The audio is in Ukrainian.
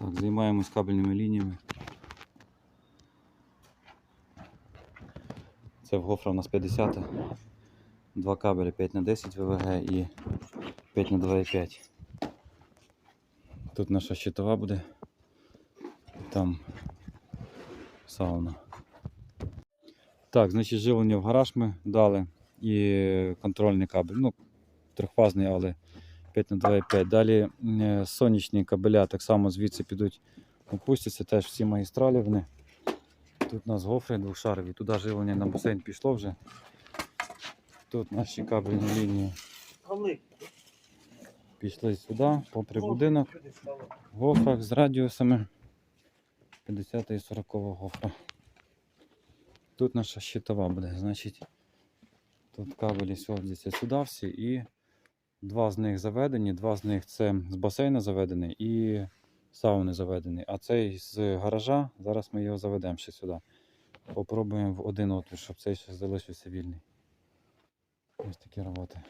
Так, займаємось кабельними лініями. Це в гофра у нас 50. Два кабелі 5 на 10 ВВГ і 5 на 2,5. Тут наша щитова буде. Там сауна. Так, значить живлення в гараж ми дали і контрольний кабель. Ну, трьохфазний, але 5 на 2,5. Далі е, сонячні кабеля так само звідси підуть, опустяться теж всі магістралі вони. Тут у нас гофри двохшарові, туди живлення на басейн пішло вже. Тут наші кабельні лінії пішли сюди, попри будинок, в гофрах з радіусами 50 і 40 гофра. Тут наша щитова буде, значить, тут кабелі сьогодяться сюди всі і два з них заведені, два з них це з басейну заведений і сауни заведений. А цей з гаража, зараз ми його заведемо ще сюди. Попробуємо в один отвір, щоб цей ще залишився вільний. Ось такі роботи.